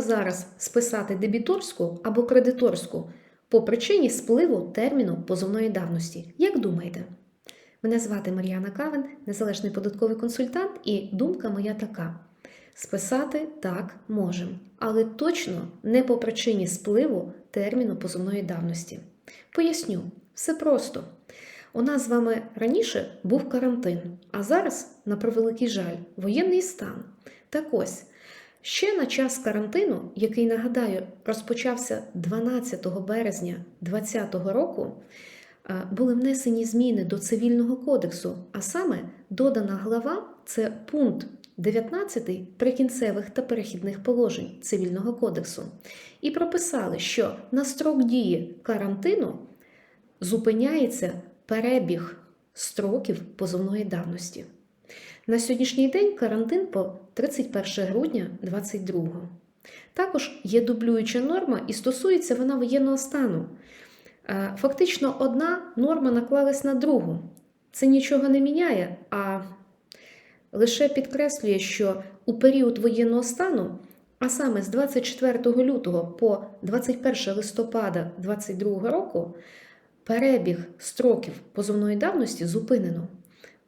зараз списати дебіторську або кредиторську по причині спливу терміну позовної давності? Як думаєте? Мене звати Мар'яна Кавен, незалежний податковий консультант, і думка моя така: списати так можемо, але точно не по причині спливу терміну позовної давності. Поясню, все просто. У нас з вами раніше був карантин, а зараз, на превеликий жаль, воєнний стан. Так ось, ще на час карантину, який, нагадаю, розпочався 12 березня 2020 року, е, були внесені зміни до Цивільного кодексу, а саме додана глава це пункт 19 прикінцевих та перехідних положень Цивільного кодексу. І прописали, що на строк дії карантину зупиняється перебіг строків позовної давності. На сьогоднішній день карантин по 31 грудня 2022. Також є дублююча норма і стосується вона воєнного стану. Е, Фактично, одна норма наклалась на другу. Це нічого не міняє, а лише підкреслює, що у період воєнного стану, а саме з 24 лютого по 21 листопада 2022 року, перебіг строків позовної давності зупинено.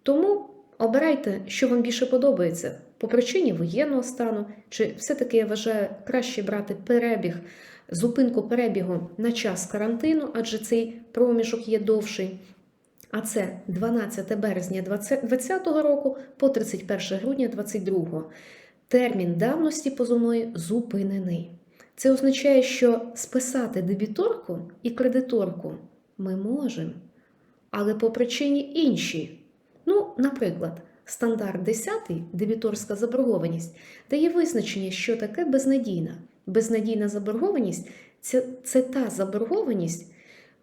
Тому обирайте, що вам більше подобається, по причині воєнного стану, чи все-таки я вважаю краще брати перебіг, зупинку перебігу на час карантину, адже цей проміжок є довший. А це 12 березня 2020 року по 31 грудня 2022. Термін давності позовної зупинений. Це означає, що списати дебіторку і кредиторку ми можемо, але по причині іншій. Наприклад, стандарт 10, дебіторська заборгованість, дає визначення, що таке безнадійна. Безнадійна заборгованість це, це та заборгованість,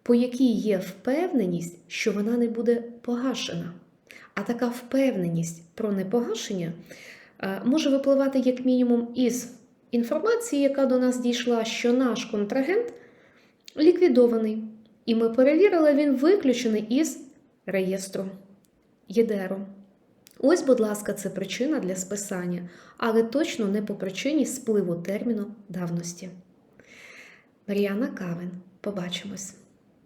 по якій є впевненість, що вона не буде погашена. А така впевненість про непогашення е, може випливати як мінімум із інформації, яка до нас дійшла, що наш контрагент ліквідований. І ми перевірили, він виключений із реєстру ЄДРу. Ось, будь ласка, це причина для списання, але точно не по причині спливу терміну давності. Мар'яна Кавен. Побачимось.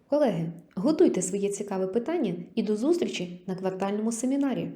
Колеги, готуйте своє цікаве питання і до зустрічі на квартальному семінарі.